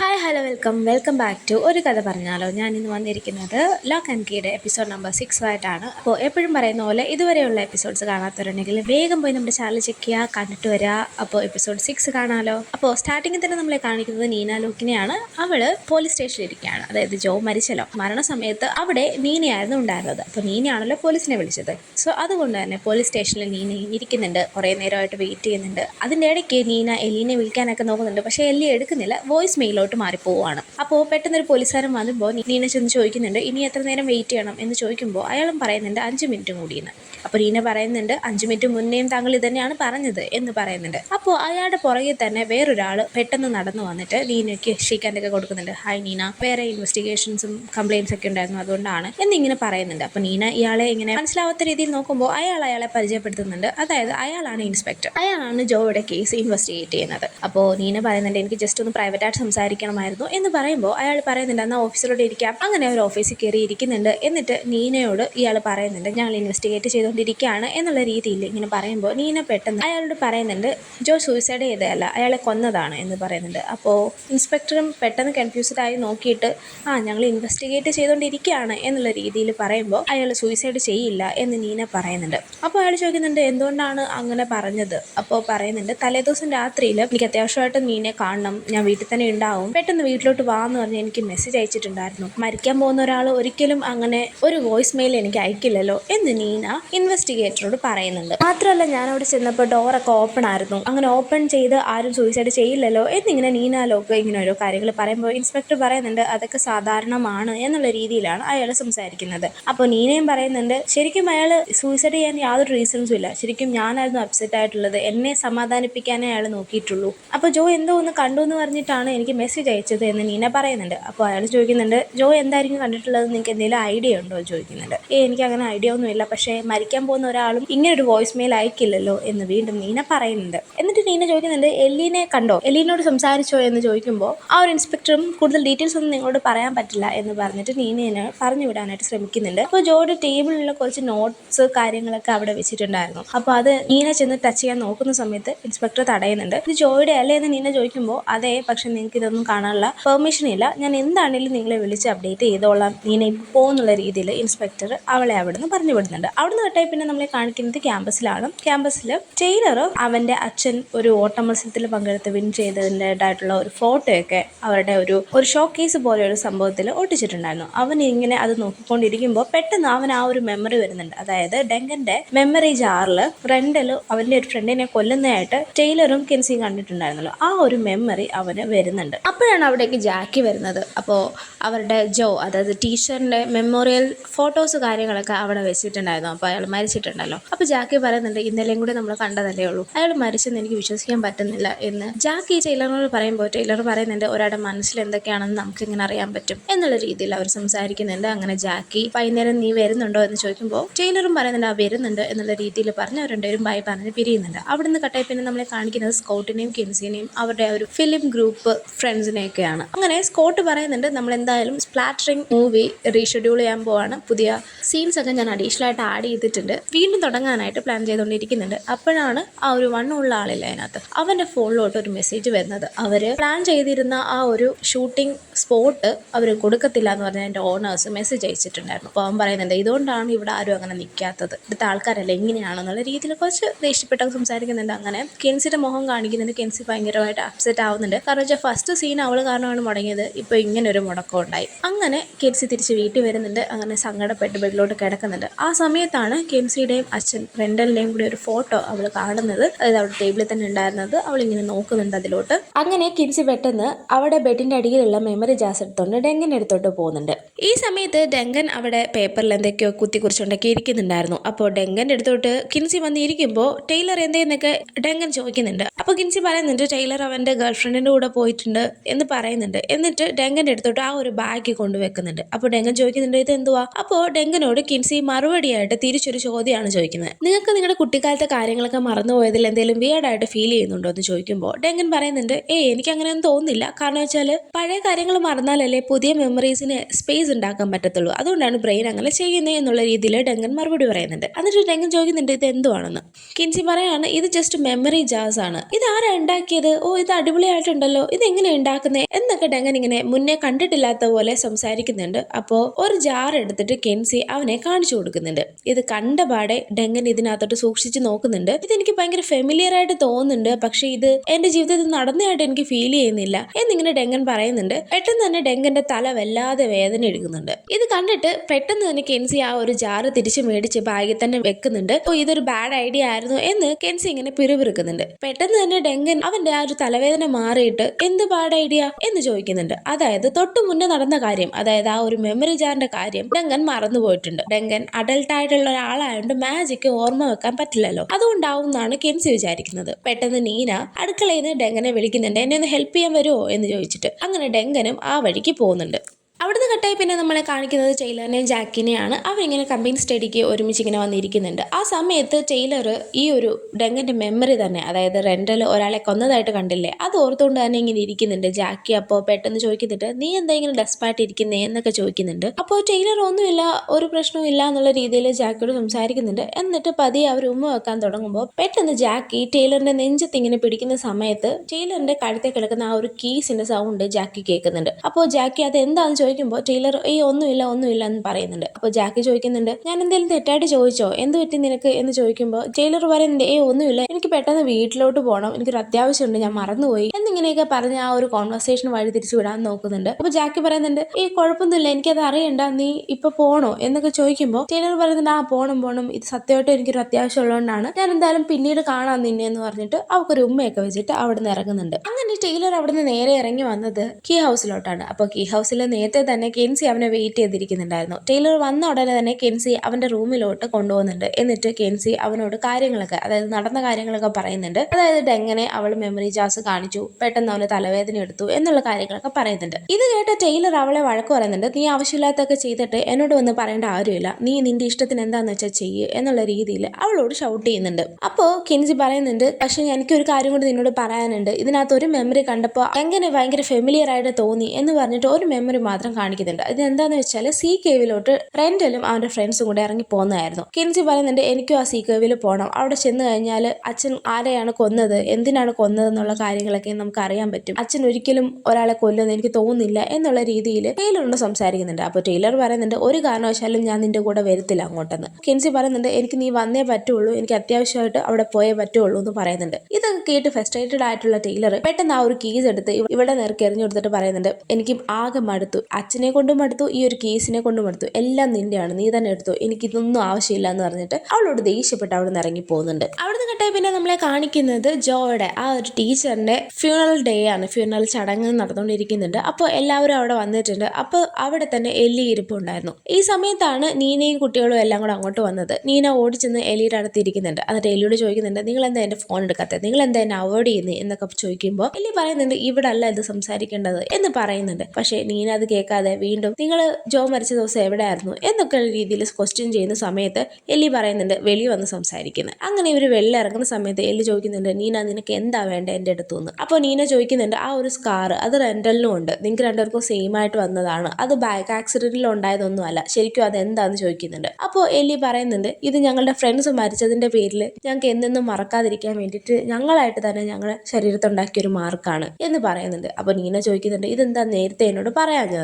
Hi hello welcome welcome back to ഒരു കഥ പറഞ്ഞാലോ. ഞാൻ ഇന്ന് വന്നിരിക്കുന്നത് ലോക്ക് ആൻഡ് കീയുടെ എപ്പിസോഡ് നമ്പർ സിക്സ് ആയിട്ടാണ്. അപ്പോൾ എപ്പോഴും പറയുന്ന പോലെ ഇതുവരെയുള്ള എപ്പിസോഡ്സ് കാണാത്തവരുണ്ടെങ്കിൽ വേഗം പോയി നമ്മുടെ ചാനൽ ചെക്ക് ചെയ്യുക കണ്ടിട്ട് വരിക. അപ്പോൾ എപ്പിസോഡ് സിക്സ് കാണാലോ. അപ്പോൾ സ്റ്റാർട്ടിങ്ങിൽ തന്നെ നമ്മളെ കാണിക്കുന്നത് നീന ലോക്കിനെയാണ്. അവൾ പോലീസ് സ്റ്റേഷനിൽ ഇരിക്കുകയാണ്. അതായത് ജോ മരിച്ചല്ലോ. മരണസമയത്ത് അവിടെ നീനയായിരുന്നു ഉണ്ടായിരുന്നത്. അപ്പോൾ നീനയാണല്ലോ പോലീസിനെ വിളിച്ചത്. സോ അതുകൊണ്ട് തന്നെ പോലീസ് സ്റ്റേഷനിൽ നീന ഇരിക്കുന്നുണ്ട്. കുറേ നേരമായിട്ട് വെയിറ്റ് ചെയ്യുന്നുണ്ട്. അതിന്റെ ഇടയ്ക്ക് നീന എല്ലിനെ വിളിക്കാനൊക്കെ നോക്കുന്നുണ്ട്. പക്ഷേ എല്ലി എടുക്കുന്നില്ല. വോയിസ് മെയിലോട്ട് മാറിപ്പോവാണ് അപ്പോൾ പെട്ടെന്നൊരു പോലീസുകാരൻ വന്നപ്പോൾ നീന ചെന്ന് ചോദിക്കുന്നുണ്ട്. ഇനി എത്ര നേരം വെയിറ്റ് ചെയ്യണം എന്ന് ചോദിക്കുമ്പോൾ അയാളും പറയുന്നുണ്ട് അഞ്ച് മിനിറ്റും കൂടിയെന്ന്. അപ്പോൾ നീന പറയുന്നുണ്ട് അഞ്ച് മിനിറ്റ് മുന്നേയും താങ്കൾ ഇതന്നെയാണ് തന്നെയാണ് പറഞ്ഞത് എന്ന് പറയുന്നുണ്ട്. അപ്പോൾ അയാളുടെ പുറകെ തന്നെ വേറൊരാൾ പെട്ടെന്ന് നടന്നു വന്നിട്ട് നീനയ്ക്ക് ഷീക്കാന്റെയൊക്കെ കൊടുക്കുന്നുണ്ട്. ഹായ് നീന. വേറെ ഇൻവെസ്റ്റിഗേഷൻസും കംപ്ലയിൻസ് ഒക്കെ ഉണ്ടായിരുന്നു അതുകൊണ്ടാണ് എന്നിങ്ങനെ പറയുന്നുണ്ട്. അപ്പോൾ നീന ഇയാളെ ഇങ്ങനെ മനസ്സിലാവാത്ത രീതിയിൽ നോക്കുമ്പോൾ അയാൾ അയാളെ പരിചയപ്പെടുത്തുന്നുണ്ട്. അതായത് അയാളാണ് ഇൻസ്പെക്ടർ അയാളാണ് ജോയുടെ കേസ് ഇൻവെസ്റ്റിഗേറ്റ് ചെയ്യുന്നത്. അപ്പോൾ നീന പറയുന്നുണ്ട് എനിക്ക് ജസ്റ്റ് ഒന്ന് പ്രൈവറ്റ് ആയിട്ട് സംസാരിക്കണമായിരുന്നു എന്ന് പറയുമ്പോൾ അയാൾ പറയുന്നുണ്ട് എന്നാൽ ഓഫീസിലോട്ട് ഇരിക്കാം. അങ്ങനെ ഒരു ഓഫീസിൽ കയറി ഇരിക്കുന്നുണ്ട്. എന്നിട്ട് നീനയോട് ഇയാൾ പറയുന്നുണ്ട് ഞങ്ങൾ ഇൻവെസ്റ്റിഗേറ്റ് ചെയ്തുകൊണ്ടിരിക്കുകയാണ് എന്നുള്ള രീതിയിൽ ഇങ്ങനെ പറയുമ്പോൾ നീന പെട്ടെന്ന് അയാളോട് പറയുന്നുണ്ട് ജോ സൂയിസൈഡ് ചെയ്തതല്ല അയാളെ കൊന്നതാണ് എന്ന് പറയുന്നുണ്ട്. അപ്പോൾ ഇൻസ്പെക്ടറും പെട്ടെന്ന് കൺഫ്യൂസ്ഡ് ആയി നോക്കിയിട്ട് ആ ഞങ്ങൾ ഇൻവെസ്റ്റിഗേറ്റ് ചെയ്തുകൊണ്ടിരിക്കുകയാണ് എന്നുള്ള രീതിയിൽ പറയുമ്പോൾ അയാൾ സൂയിസൈഡ് ചെയ്യില്ല എന്ന് നീന പറയുന്നുണ്ട്. അപ്പോൾ അയാൾ ചോദിക്കുന്നുണ്ട് എന്തുകൊണ്ടാണ് അങ്ങനെ പറഞ്ഞത്? അപ്പോൾ പറയുന്നുണ്ട് തലേദിവസം രാത്രിയിൽ എനിക്ക് അത്യാവശ്യമായിട്ട് നീനെ കാണണം. ഞാൻ വീട്ടിൽ തന്നെ ഉണ്ടാവും. പെട്ടെന്ന് വീട്ടിലോട്ട് വാ എന്ന് പറഞ്ഞ് എനിക്ക് മെസ്സേജ് അയച്ചിട്ടുണ്ടായിരുന്നു. മരിക്കാൻ പോകുന്ന ഒരാൾ ഒരിക്കലും അങ്ങനെ ഒരു വോയിസ് മെയിൽ എനിക്ക് അയക്കില്ലല്ലോ എന്ന് നീന ഇൻവെസ്റ്റിഗേറ്ററോട് പറയുന്നുണ്ട്. മാത്രമല്ല ഞാൻ അവിടെ ചെന്നപ്പോൾ ഡോറൊക്കെ ഓപ്പൺ ആയിരുന്നു. അങ്ങനെ ഓപ്പൺ ചെയ്ത് ആരും സൂയിസൈഡ് ചെയ്യില്ലല്ലോ എന്നിങ്ങനെ നീന ലോക്ക് ഇങ്ങനെ ഓരോ കാര്യങ്ങൾ പറയുമ്പോൾ ഇൻസ്പെക്ടർ പറയുന്നുണ്ട് അതൊക്കെ സാധാരണമാണ് എന്നുള്ള രീതിയിലാണ് അയാൾ സംസാരിക്കുന്നത്. അപ്പോൾ നീനയും പറയുന്നുണ്ട് ശരിക്കും അയാൾ സൂയിസൈഡ് ചെയ്യാൻ യാതൊരു റീസൺസും ഇല്ല. ശരിക്കും ഞാനായിരുന്നു അപ്സെറ്റ് ആയിട്ടുള്ളത്. എന്നെ സമാധാനിപ്പിക്കാനേ അയാൾ നോക്കിയിട്ടുള്ളൂ. അപ്പോൾ ജോ എന്തോ ഒന്ന് കണ്ടു എന്ന് പറഞ്ഞിട്ടാണ് എനിക്ക് മെസ്സേജ് അയച്ചത് എന്ന് നീന പറയുന്നുണ്ട്. അപ്പോൾ അയാൾ ചോദിക്കുന്നുണ്ട് ജോ എന്തായിരിക്കും കണ്ടിട്ടുള്ളത്? നിങ്ങൾക്ക് എന്തെങ്കിലും ഐഡിയ ഉണ്ടോ? എന്ന് ചോദിക്കുന്നുണ്ട്. ഏ എനിക്ക് അങ്ങനെ ഐഡിയ ഒന്നുമില്ല. പക്ഷേ മരിക്കാൻ പോകുന്ന ഒരാളും ഇങ്ങനെ ഒരു വോയിസ് മെയിൽ അയക്കില്ലല്ലോ? എന്ന് വീണ്ടും നീന പറയുന്നുണ്ട്. എന്നിട്ട് നീന ചോദിക്കുന്നുണ്ട് എല്ലിനെ കണ്ടോ? എല്ലിനോട് സംസാരിച്ചോ? എന്ന് ചോദിക്കുമ്പോൾ ആ ഒരു ഇൻസ്പെക്ടറും കൂടുതൽ ഡീറ്റെയിൽസ് ഒന്നും നിങ്ങളോട് പറയാൻ പറ്റില്ല എന്ന് പറഞ്ഞിട്ട് നീനയെ പറഞ്ഞു വിടാനായിട്ട് ശ്രമിക്കുന്നുണ്ട്. അപ്പോൾ ജോയുടെ ടേബിളിലുള്ള കുറച്ച് നോട്ട്സ് കാര്യങ്ങളൊക്കെ അവിടെ വെച്ചിട്ടുണ്ടായിരുന്നു. അപ്പോൾ അത് നീന ചെന്ന് ടച്ച് ചെയ്യാൻ നോക്കുന്ന സമയത്ത് ഇൻസ്പെക്ടർ തടയുന്നുണ്ട്. ഇത് ജോയുടെ അല്ലേ എന്ന് നീന ചോദിക്കുമ്പോൾ അതേ പക്ഷെ നിങ്ങൾക്ക് ഇതൊന്നും കാണാനുള്ള പെർമിഷൻ ഇല്ല. ഞാൻ എന്താണെങ്കിലും നിങ്ങളെ വിളിച്ച് അപ്ഡേറ്റ് ചെയ്തോളാം. നീനെ പോകുന്നുള്ള രീതിയിൽ ഇൻസ്പെക്ടർ അവളെ അവിടുന്ന് പറഞ്ഞു വിടുന്നുണ്ട്. അവിടുന്ന് തൊട്ടായി പിന്നെ നമ്മളെ കാണിക്കുന്നത് ക്യാമ്പസിലാണ് ക്യാമ്പസിൽ ടൈലർ അവന്റെ അച്ഛൻ ഒരു ഓട്ട മത്സരത്തിൽ പങ്കെടുത്ത് വിൻ ചെയ്തതിന്റെതായിട്ടുള്ള ഒരു ഫോട്ടോയൊക്കെ അവരുടെ ഒരു ഒരു ഷോ കേസ് പോലെ ഒരു സംഭവത്തിൽ ഒട്ടിച്ചിട്ടുണ്ടായിരുന്നു. അവൻ ഇങ്ങനെ അത് നോക്കിക്കൊണ്ടിരിക്കുമ്പോൾ പെട്ടെന്ന് അവൻ ആ ഒരു മെമ്മറി വരുന്നുണ്ട്. അതായത് ഡെങ്കന്റെ മെമ്മറി ജാറിൽ ഫ്രണ്ടിൽ അവന്റെ ഒരു ഫ്രണ്ടിനെ കൊല്ലുന്നതായിട്ട് ടൈലറും കെൻസിയും കണ്ടിട്ടുണ്ടായിരുന്നല്ലോ. ആ ഒരു മെമ്മറി അവന് വരുന്നുണ്ട്. അപ്പോഴാണ് അവിടേക്ക് ജാക്കി വരുന്നത്. അപ്പോൾ അവരുടെ ജോ അതായത് ടീച്ചറിന്റെ മെമ്മോറിയൽ ഫോട്ടോസ് കാര്യങ്ങളൊക്കെ അവിടെ വെച്ചിട്ടുണ്ടായിരുന്നു. അപ്പോൾ അയാൾ മരിച്ചിട്ടുണ്ടല്ലോ. അപ്പോൾ ജാക്കി പറയുന്നുണ്ട് ഇന്നലെയും കൂടി നമ്മൾ കണ്ടതല്ലേ ഉള്ളൂ. അയാൾ മരിച്ചെന്ന് എനിക്ക് വിശ്വസിക്കാൻ പറ്റുന്നില്ല എന്ന്. ജാക്കി ടൈലറിനോട് പറയുമ്പോൾ ടൈലർ പറയുന്നുണ്ട് ഒരാളുടെ മനസ്സിൽ എന്തൊക്കെയാണെന്ന് നമുക്ക് ഇങ്ങനെ അറിയാൻ പറ്റും എന്നുള്ള രീതിയിൽ അവർ സംസാരിക്കുന്നുണ്ട്. അങ്ങനെ ജാക്കി വൈകുന്നേരം നീ വരുന്നുണ്ടോ? എന്ന് ചോദിക്കുമ്പോൾ ടൈലറും പറയുന്നുണ്ട് ആ വരുന്നുണ്ട് എന്നുള്ള രീതിയിൽ പറഞ്ഞ് അവർ രണ്ടുപേരും ബൈ പറഞ്ഞ് പിരിയുന്നുണ്ട്. അവിടുന്ന് കട്ടായി പിന്നെ നമ്മളെ കാണിക്കുന്നത് സ്കൗട്ടിനെയും കിൻസിനെയും അവരുടെ ഒരു ഫിലിം ഗ്രൂപ്പ് ഫ്രണ്ട്സിനെയൊക്കെയാണ് അങ്ങനെ സ്കോട്ട് പറയുന്നുണ്ട് നമ്മൾ എന്തായാലും സ്പ്ലാറ്ററിങ് മൂവി റീഷെഡ്യൂൾ ചെയ്യാൻ പോവാണ്. പുതിയ സീൻസ് ഒക്കെ ഞാൻ അഡീഷണൽ ആയിട്ട് ആഡ് ചെയ്തിട്ടുണ്ട്. വീണ്ടും തുടങ്ങാനായിട്ട് പ്ലാൻ ചെയ്തുകൊണ്ടിരിക്കുന്നുണ്ട്. അപ്പോഴാണ് ആ ഒരു വണ്ണുള്ള ആളില്ല അതിനകത്ത് അവന്റെ ഫോണിലോട്ട് ഒരു മെസ്സേജ് വരുന്നത്. അവർ പ്ലാൻ ചെയ്തിരുന്ന ആ ഒരു ഷൂട്ടിംഗ് സ്പോട്ട് അവർ കൊടുക്കത്തില്ല എന്ന് പറഞ്ഞ എന്റെ ഓണേഴ്സ് മെസ്സേജ് അയച്ചിട്ടുണ്ടായിരുന്നു. അപ്പോൾ അവൻ പറയുന്നുണ്ട് ഇതുകൊണ്ടാണ് ഇവിടെ ആരും അങ്ങനെ നിൽക്കാത്തത്. ഇവിടുത്തെ ആൾക്കാരല്ല എങ്ങനെയാണെന്നുള്ള രീതിയിൽ കുറച്ച് ദേഷ്യപ്പെട്ടൊക്കെ സംസാരിക്കുന്നുണ്ട്. അങ്ങനെ കെൻസിയുടെ മുഖം കാണിക്കുന്നുണ്ട്. കെൻസി ഭയങ്കരമായിട്ട് അപ്സെറ്റ് ആവുന്നുണ്ട്. കാരണം വെച്ചാൽ ഫസ്റ്റ് സീൻ അവൾ കാരണമാണ് മുടങ്ങിയത്. ഇപ്പോൾ ഇങ്ങനെ ഒരു മുടക്കം ഉണ്ടായി അങ്ങനെ സി തിരിച്ച് വീട്ടിൽ വരുന്നുണ്ട്. അങ്ങനെ സങ്കടപ്പെട്ട് ബെഡിലോട്ട് കിടക്കുന്നുണ്ട്. ആ സമയത്താണ് കെ എം സിയുടെയും അച്ഛൻ റെൻഡലിന്റെയും കൂടി ഒരു ഫോട്ടോ അവൾ കാണുന്നത്. അതായത് അവിടെ ടേബിളിൽ തന്നെ ഉണ്ടായിരുന്നത്. അവൾ ഇങ്ങനെ നോക്കുന്നുണ്ട് അതിലോട്ട്. അങ്ങനെ കിൻസി പെട്ടെന്ന് അവിടെ ബെഡിന്റെ അടിയിലുള്ള മെമ്മറി ജാസ് എടുത്തോണ്ട് ഡെങ്കൻ എടുത്തോട്ട് പോകുന്നുണ്ട്. ഈ സമയത്ത് ഡെങ്കൻ അവിടെ പേപ്പറിൽ എന്തൊക്കെയോ കുത്തി കുറിച്ചുകൊണ്ടൊക്കെ ഇരിക്കുന്നുണ്ടായിരുന്നു. അപ്പോൾ ഡെങ്കന്റെ അടുത്തോട്ട് കിൻസി വന്നിരിക്കുമ്പോൾ ടൈലർ എന്തേന്നൊക്കെ ഡെങ്കൻ ചോദിക്കുന്നുണ്ട്. അപ്പോൾ കിൻസി പറയുന്നുണ്ട് ടൈലർ അവന്റെ ഗേൾ ഫ്രണ്ടിന്റെ കൂടെ പോയിട്ടുണ്ട്. എന്ന് പറയുന്നുണ്ട്. എന്നിട്ട് ഡെങ്കന്റെ അടുത്തോട്ട് ആ ഒരു ബാഗ് കൊണ്ടുവെക്കുന്നുണ്ട് അപ്പോൾ ഡെങ്കൻ ചോദിക്കുന്നുണ്ട് ഇത് എന്തുവാ? അപ്പോൾ ഡെങ്കനോട് കിൻസി മറുപടിയായിട്ട് തിരിച്ചൊരു ചോദ്യമാണ് ചോദിക്കുന്നത്. നിങ്ങൾക്ക് നിങ്ങളുടെ കുട്ടിക്കാലത്തെ കാര്യങ്ങളൊക്കെ മറന്നുപോയതിൽ എന്തെങ്കിലും വിയർഡായിട്ട് ഫീൽ ചെയ്യുന്നുണ്ടോ? എന്ന് ചോദിക്കുമ്പോൾ ഡെങ്കൻ പറയുന്നുണ്ട് ഏയ് എനിക്ക് അങ്ങനെ ഒന്നും തോന്നുന്നില്ല. കാരണം വെച്ചാൽ പഴയ കാര്യങ്ങൾ മറന്നാലല്ലേ പുതിയ മെമ്മറീസിന് സ്പേസ് ഉണ്ടാക്കാൻ പറ്റത്തുള്ളൂ. അതുകൊണ്ടാണ് ബ്രെയിൻ അങ്ങനെ ചെയ്യുന്നത് എന്നുള്ള രീതിയിൽ ഡെങ്കൻ മറുപടി പറയുന്നുണ്ട്. എന്നിട്ട് ഡെങ്കൻ ചോദിക്കുന്നുണ്ട് ഇത് എന്തുവാണെന്ന്? കിൻസി പറയാണ് ഇത് ജസ്റ്റ് മെമ്മറി ജാസ് ആണ്. ഇത് ആരാ ഉണ്ടാക്കിയത്? ഓ ഇത് അടിപൊളിയായിട്ടുണ്ടല്ലോ. ഇത് എങ്ങനെ ഉണ്ടാക്കുന്നത് എന്നൊക്കെ ഡെങ്കൻ ഇങ്ങനെ മുന്നേ കണ്ടിട്ടില്ലാത്ത പോലെ സംസാരിക്കുന്നുണ്ട്. അപ്പോ ഒരു ജാർ എടുത്തിട്ട് കെൻസി അവനെ കാണിച്ചു കൊടുക്കുന്നുണ്ട്. ഇത് കണ്ട കണ്ടപാടെ ഡെങ്കൻ ഇതിനകത്തോട്ട് സൂക്ഷിച്ച് നോക്കുന്നുണ്ട്. ഇതെനിക്ക് ഭയങ്കര ഫെമിലിയർ ആയിട്ട് തോന്നുന്നുണ്ട്. പക്ഷെ ഇത് എന്റെ ജീവിതത്തിൽ നടന്നതായിട്ട് എനിക്ക് ഫീൽ ചെയ്യുന്നില്ല എന്നിങ്ങനെ ഡെങ്കൻ പറയുന്നുണ്ട്. പെട്ടെന്ന് തന്നെ ഡെങ്കന്റെ തല വല്ലാതെ വേദന എടുക്കുന്നുണ്ട്. ഇത് കണ്ടിട്ട് പെട്ടെന്ന് തന്നെ കെൻസി ആ ഒരു ജാറ് തിരിച്ചു മേടിച്ച് ബാഗിൽ തന്നെ വെക്കുന്നുണ്ട്. ഓ ഇതൊരു ബാഡ് ഐഡിയ ആയിരുന്നു എന്ന് കെൻസി ഇങ്ങനെ പിറുപിറുക്കുന്നുണ്ട്. പെട്ടെന്ന് തന്നെ ഡെങ്കൻ അവന്റെ ആ ഒരു തലവേദന മാറിയിട്ട് എന്ത് ബാഡ് ഐഡിയ എന്ന് ചോദിക്കുന്നുണ്ട്. അതായത് തൊട്ടു മുന്നേ നടന്ന കാര്യം അതായത് ആ ഒരു മെമ്മറി ജാറിന്റെ കാര്യം ഡെങ്കൻ മറന്നുപോയിട്ടുണ്ട് ഡെങ്കൻ അഡൽട്ട് ആയിട്ടുള്ള ഒരാളായതുകൊണ്ട് മാജിക്ക് ഓർമ്മ വെക്കാൻ പറ്റില്ലല്ലോ. അതുകൊണ്ടാവും എന്നാണ് കെൻസി വിചാരിക്കുന്നത്. പെട്ടെന്ന് നീന അടുക്കളയിൽ നിന്ന് ഡെങ്കനെ വിളിക്കുന്നുണ്ട് എന്നെ ഒന്ന് ഹെൽപ്പ് ചെയ്യാൻ വരുമോ എന്ന് ചോദിച്ചിട്ട്. അങ്ങനെ ഡെങ്കനും ആ വഴിക്ക് പോകുന്നുണ്ട്. അവിടുന്ന് കട്ടായി പിന്നെ നമ്മളെ കാണിക്കുന്നത് ടൈലറിനെയും ജാക്കിനെയാണ് അവരിങ്ങനെ കമ്പൈൻ സ്റ്റഡിക്ക് ഒരുമിച്ച് ഇങ്ങനെ വന്നിരിക്കുന്നുണ്ട്. ആ സമയത്ത് ടൈലർ ഈ ഒരു ഡെങ്കന്റെ മെമ്മറി തന്നെ അതായത് റെന്റൽ ഒരാളെ കൊന്നതായിട്ട് കണ്ടില്ലേ? അത് ഓർത്തുകൊണ്ട് തന്നെ ഇങ്ങനെ ഇരിക്കുന്നുണ്ട്. ജാക്കി അപ്പോൾ പെട്ടെന്ന് ചോദിക്കുന്നുണ്ട് നീ എന്താ ഇങ്ങനെ ഡെസ്പായിട്ട് ഇരിക്കുന്നേ? എന്നൊക്കെ ചോദിക്കുന്നുണ്ട്. അപ്പോൾ ടൈലർ ഒന്നുമില്ല ഒരു പ്രശ്നവും ഇല്ല എന്നുള്ള രീതിയിൽ ജാക്കിയോട് സംസാരിക്കുന്നുണ്ട്. എന്നിട്ട് പതിയെ അവർ ഉമ്മ വെക്കാൻ തുടങ്ങുമ്പോൾ പെട്ടെന്ന് ജാക്കി ടൈലറിന്റെ നെഞ്ചത്ത് ഇങ്ങനെ പിടിക്കുന്ന സമയത്ത് ടൈലറിന്റെ കഴുത്തേ കിടക്കുന്ന ആ ഒരു കീസിന്റെ സൗണ്ട് ജാക്കി കേൾക്കുന്നുണ്ട്. അപ്പോൾ ജാക്കി അത് എന്താണെന്ന് ചോദിക്കുമ്പോൾ ടൈലർ ഈ ഒന്നുമില്ല ഒന്നുമില്ല എന്ന് പറയുന്നുണ്ട്. അപ്പോൾ ജാക്കി ചോദിക്കുന്നുണ്ട് ഞാൻ എന്തെങ്കിലും തെറ്റായിട്ട് ചോദിച്ചോ? എന്ത് പറ്റി നിനക്ക്? എന്ന് ചോദിക്കുമ്പോൾ ടൈലർ പറയുന്നുണ്ട് ഏ ഒന്നുമില്ല. എനിക്ക് പെട്ടെന്ന് വീട്ടിലോട്ട് പോകണം. എനിക്കൊരു അത്യാവശ്യമുണ്ട്. ഞാൻ മറന്നുപോയി. എന്നിങ്ങനെയൊക്കെ പറഞ്ഞ് ആ ഒരു കോൺവെർസേഷൻ വഴി തിരിച്ചു വിടാൻ നോക്കുന്നുണ്ട്. അപ്പോൾ ജാക്കി പറയുന്നുണ്ട് ഈ കുഴപ്പമൊന്നുമില്ല. എനിക്കത് അറിയണ്ട. നീ ഇപ്പൊ പോണോ? എന്നൊക്കെ ചോദിക്കുമ്പോൾ ടൈലർ പറയുന്നുണ്ട് ആ പോണം പോണം. ഇത് സത്യമായിട്ട് എനിക്കൊരു അത്യാവശ്യം ഉള്ളതുകൊണ്ടാണ്. ഞാൻ എന്തായാലും പിന്നീട് കാണാം നിന്നെ എന്ന് പറഞ്ഞിട്ട് അവൾക്കൊരു ഉമ്മയൊക്കെ വെച്ചിട്ട് അവിടെ നിന്ന് ഇറങ്ങുന്നുണ്ട്. അങ്ങനെ ടൈലർ അവിടെ നിന്ന് നേരെ ഇറങ്ങി വന്നത് കീ ഹൗസിലോട്ടാണ്. അപ്പോൾ കീ ഹൗസിൽ നേരത്തെ തന്നെ കെൻസി അവനെ വെയിറ്റ് ചെയ്തിരിക്കുന്നുണ്ടായിരുന്നു. ടൈലർ വന്ന ഉടനെ തന്നെ കെൻസി അവന്റെ റൂമിലോട്ട് കൊണ്ടുപോകുന്നുണ്ട്. എന്നിട്ട് കെൻസി അവനോട് കാര്യങ്ങളൊക്കെ അതായത് നടന്ന കാര്യങ്ങളൊക്കെ പറയുന്നുണ്ട്. അതായത് ഡെങ്ങനെ അവൾ മെമ്മറി ജാസ് കാണിച്ചു പെട്ടെന്ന് അവന് തലവേദന എടുത്തു എന്നുള്ള കാര്യങ്ങളൊക്കെ പറയുന്നുണ്ട്. ഇത് കേട്ട ടൈലർ അവളെ വഴക്ക് പറയുന്നുണ്ട്. നീ ആവശ്യമില്ലാത്തൊക്കെ ചെയ്തിട്ട് എന്നോട് വന്ന് പറയേണ്ട ആരുമില്ല നീ നിന്റെ ഇഷ്ടത്തിന് എന്താന്ന് വെച്ചാൽ ചെയ്യ് എന്നുള്ള രീതിയിൽ അവളോട് ഷൗട്ട് ചെയ്യുന്നുണ്ട്. അപ്പോൾ കെൻസി പറയുന്നുണ്ട് പക്ഷെ എനിക്കൊരു കാര്യം കൂടി നിന്നോട് പറയാനുണ്ട്. ഇതിനകത്ത് ഒരു മെമ്മറി കണ്ടപ്പോൾ എങ്ങനെ ഭയങ്കര ഫെമിലിയർ ആയിട്ട് തോന്നി എന്ന് പറഞ്ഞിട്ട് ഒരു മെമ്മറി മാത്രം കാണിക്കുന്നുണ്ട്. ഇത് എന്താന്ന് വെച്ചാൽ സി കേവിലോട്ട് റെന്റലും അവന്റെ ഫ്രണ്ട്സും കൂടെ ഇറങ്ങി പോകുന്നതായിരുന്നു കിൻസി പറയുന്നുണ്ട് എനിക്കും ആ സി കേവിൽ പോകണം അവിടെ ചെന്ന് കഴിഞ്ഞാൽ അച്ഛൻ ആരെയാണ് കൊന്നത്? എന്തിനാണ് കൊന്നത് എന്നുള്ള കാര്യങ്ങളൊക്കെ നമുക്ക് അറിയാൻ പറ്റും. അച്ഛൻ ഒരിക്കലും ഒരാളെ കൊല്ലുമെന്ന് എനിക്ക് തോന്നുന്നില്ല എന്നുള്ള രീതിയിൽ ടൈലറിനോട് സംസാരിക്കുന്നുണ്ട്. അപ്പോൾ ടൈലർ പറയുന്നുണ്ട് ഒരു കാരണവശാലും ഞാൻ നിന്റെ കൂടെ വരത്തില്ല അങ്ങോട്ടെന്ന്. കെൻസി പറയുന്നുണ്ട് എനിക്ക് നീ വന്നേ പറ്റുള്ളൂ. എനിക്ക് അത്യാവശ്യമായിട്ട് അവിടെ പോയേ പറ്റുള്ളൂ എന്ന് പറയുന്നുണ്ട്. ഇതൊക്കെ കേട്ട് ഫ്രസ്ട്രേറ്റഡ് ആയിട്ടുള്ള ടൈലർ പെട്ടെന്ന് ആ ഒരു കീസ് എടുത്ത് ഇവിടെ നേർക്ക് എറിഞ്ഞു കൊടുത്തിട്ട് പറയുന്നുണ്ട് എനിക്ക് ആകെ മടുത്തു. അച്ഛനെ കൊണ്ടും മടുത്തു ഈ ഒരു കേസിനെ കൊണ്ടും മടുത്തു. എല്ലാം നിന്റെയാണ്. നീ തന്നെ എടുത്തു. എനിക്ക് ഇതൊന്നും ആവശ്യമില്ല എന്ന് പറഞ്ഞിട്ട് അവളോട് ദേഷ്യപ്പെട്ട് അവിടെ നിന്ന് ഇറങ്ങി പോകുന്നുണ്ട്. അവിടുന്ന് കട്ടായി പിന്നെ നമ്മളെ കാണിക്കുന്നത് ജോയുടെ ആ ഒരു ടീച്ചറിന്റെ ഫ്യൂണറൽ ഡേ ആണ്. ഫ്യൂണറൽ ചടങ്ങ് നടന്നുകൊണ്ടിരിക്കുന്നുണ്ട്. അപ്പോൾ എല്ലാവരും അവിടെ വന്നിട്ടുണ്ട്. അപ്പോൾ അവിടെ തന്നെ എലി ഇരിപ്പുണ്ടായിരുന്നു. ഈ സമയത്താണ് നീനയും കുട്ടികളും എല്ലാം കൂടെ അങ്ങോട്ട് വന്നത്. നീന ഓടിച്ചെന്ന് എലിയുടെ അടുത്ത് ഇരിക്കുന്നുണ്ട്. എന്നിട്ട് എലിയോട് ചോദിക്കുന്നുണ്ട് നിങ്ങൾ എന്താ എന്റെ ഫോൺ എടുക്കാത്തത് നിങ്ങൾ എന്താ എന്നെ അവോയ്ഡ് ചെയ്യുന്നത് എന്നൊക്കെ ചോദിക്കുമ്പോൾ എലി പറയുന്നുണ്ട് ഇവിടെ അല്ല ഇത് സംസാരിക്കേണ്ടത് എന്ന് പറയുന്നുണ്ട്. പക്ഷേ നീന അത് കേൾക്കാതെ വീണ്ടും നിങ്ങൾ ജോ മരിച്ച ദിവസം എവിടെയായിരുന്നു? എന്നൊക്കെ രീതിയിൽ ക്വസ്റ്റ്യൻ ചെയ്യുന്ന സമയത്ത് എല്ലി പറയുന്നുണ്ട് വെളി വന്ന് സംസാരിക്കുന്നത് അങ്ങനെ ഇവർ വെള്ളം ഇറങ്ങുന്ന സമയത്ത് എല്ലി ചോദിക്കുന്നുണ്ട് നീന നിനക്ക് എന്താ വേണ്ട എന്റെ അടുത്തു നിന്ന് അപ്പോൾ നീന ചോദിക്കുന്നുണ്ട് ആ ഒരു സ്കാർ അത് റെന്റലിനും ഉണ്ട് നിങ്ങൾക്ക് രണ്ടുപേർക്കും സെയിം ആയിട്ട് വന്നതാണ് അത് ബാക്ക് ആക്സിഡന്റിൽ ഉണ്ടായതൊന്നും അല്ല ശരിക്കും അത് എന്താന്ന് ചോദിക്കുന്നുണ്ട്. അപ്പോൾ എല്ലി പറയുന്നുണ്ട് ഇത് ഞങ്ങളുടെ ഫ്രണ്ട്സ് മരിച്ചതിന്റെ പേരിൽ ഞങ്ങൾക്ക് എന്നെന്നും മറക്കാതിരിക്കാൻ വേണ്ടിയിട്ട് ഞങ്ങളായിട്ട് തന്നെ ഞങ്ങളുടെ ശരീരത്തുണ്ടാക്കിയ ഒരു മാർക്കാണ് എന്ന് പറയുന്നുണ്ട്. അപ്പോൾ നീന ചോദിക്കുന്നുണ്ട് ഇതെന്താ നേരത്തെ എന്നോട്